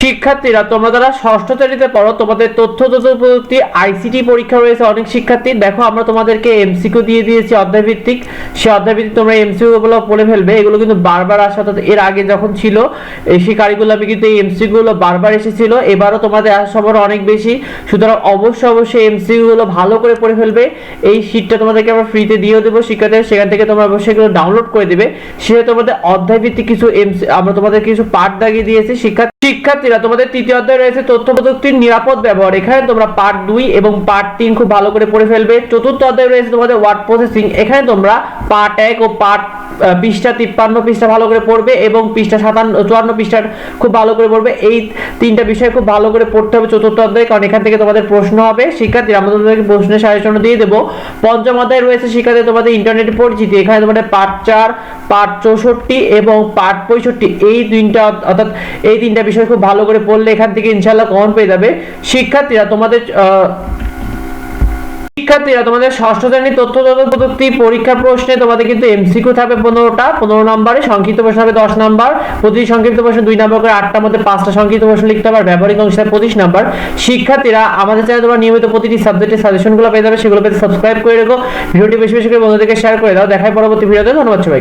শিক্ষার্থীরা, তোমরা যারা ষষ্ঠ শ্রেণীতে পড়ো, তোমাদের তথ্য প্রযুক্তি আইসিটি পরীক্ষা রয়েছে, অনেক শিক্ষার্থী। দেখো, আমরা তোমাদেরকে এমসিকিউ দিয়ে দিয়েছি অধ্যায় ভিত্তিক সেই অধ্যায় ভিত্তিক তোমরা এমসিকিউ গুলো পড়ে ফেলবে। এগুলো কিন্তু বারবার আসা অর্থাৎ এর আগে যখন ছিল সেই কারিকুলামে কিন্তু এই এমসিকিউ গুলো বারবার এসেছিল। এবারও তোমাদের আসার সম্ভাবনা অনেক বেশি। সুতরাং অবশ্যই অবশ্যই এমসিকিউ গুলো ভালো করে পড়ে ফেলবে। এই শীটটা তোমাদেরকে আমরা ফ্রিতে দিয়েও দেবো শিক্ষার্থীরা। সেখান থেকে তোমরা অবশ্যই এগুলো ডাউনলোড করে দেবে। সেটা তোমাদের অধ্যায় ভিত্তিক কিছু এমসি আমরা তোমাদের কিছু পাঠ দাগিয়ে দিয়েছি। শিক্ষা শিক্ষার্থীরা, তোমাদের তৃতীয় অধ্যায় রয়েছে তথ্য প্রযুক্তির নিরাপদ ব্যবহার। এখানে তোমরা পার্ট দুই এবং পার্ট তিন খুব ভালো করে পড়ে ফেলবে। চতুর্থ অধ্যায় রয়েছে তোমাদের ওয়ার্ড প্রসেসিং এখানে তোমরা পার্ট এক ও পার্ট পৃষ্ঠা তিপ্পান্ন পৃষ্ঠা ভালো করে পড়বে এবং পৃষ্ঠা সাতান্ন, চুয়ান্ন পৃষ্ঠার খুব ভালো করে পড়বে। এই তিনটা বিষয় খুব ভালো করে পড়তে হবে চতুর্থ অধ্যায়, কারণ এখান থেকে তোমাদের প্রশ্ন হবে। শিক্ষার্থীরা, আমরা তোমাদেরকে প্রশ্নের সাজেশন দিয়ে দেবো। পঞ্চম অধ্যায় রয়েছে শিক্ষার্থী তোমাদের ইন্টারনেট পরিচিতি এখানে তোমাদের পার্ট চার পার্ট চৌষট্টি এবং পার্ট পঁয়ষট্টি। এই তিনটা, অর্থাৎ এই তিনটা বিষয় খুব ভালো করে পড়লে এখান থেকে ইনশাল্লাহ কমন পেয়ে যাবে। শিক্ষার্থীরা তোমাদের শিক্ষার্থীরা তোমাদের ষষ্ঠ শ্রেণির তথ্য তথ্য প্রযুক্তি পরীক্ষা প্রশ্নে তোমাদের কিন্তু এমসিকিউ থাকবে পনেরোটা, পনেরো নম্বরে সংক্ষিপ্ত প্রশ্ন হবে দশ নম্বর প্রতি সংক্ষিপ্ত প্রশ্ন দুই নম্বর করে আটটার মধ্যে পাঁচটা সংক্ষিপ্ত প্রশ্ন লিখতে হবে ব্যবহারিক অংশে পঁচিশ নাম্বার। শিক্ষার্থীরা আমাদের চ্যানেলে তোমরা নিয়মিত প্রতিটি সাবজেক্টের সাজেশনগুলো পেয়ে যাবে, সেগুলো পেতে সাবস্ক্রাইব করে রেখো। ভিডিওটি বেশি বেশি করে বন্ধুদেরকে শেয়ার করে দাও। দেখায় পরবর্তী ভিডিওতে। ধন্যবাদ সবাই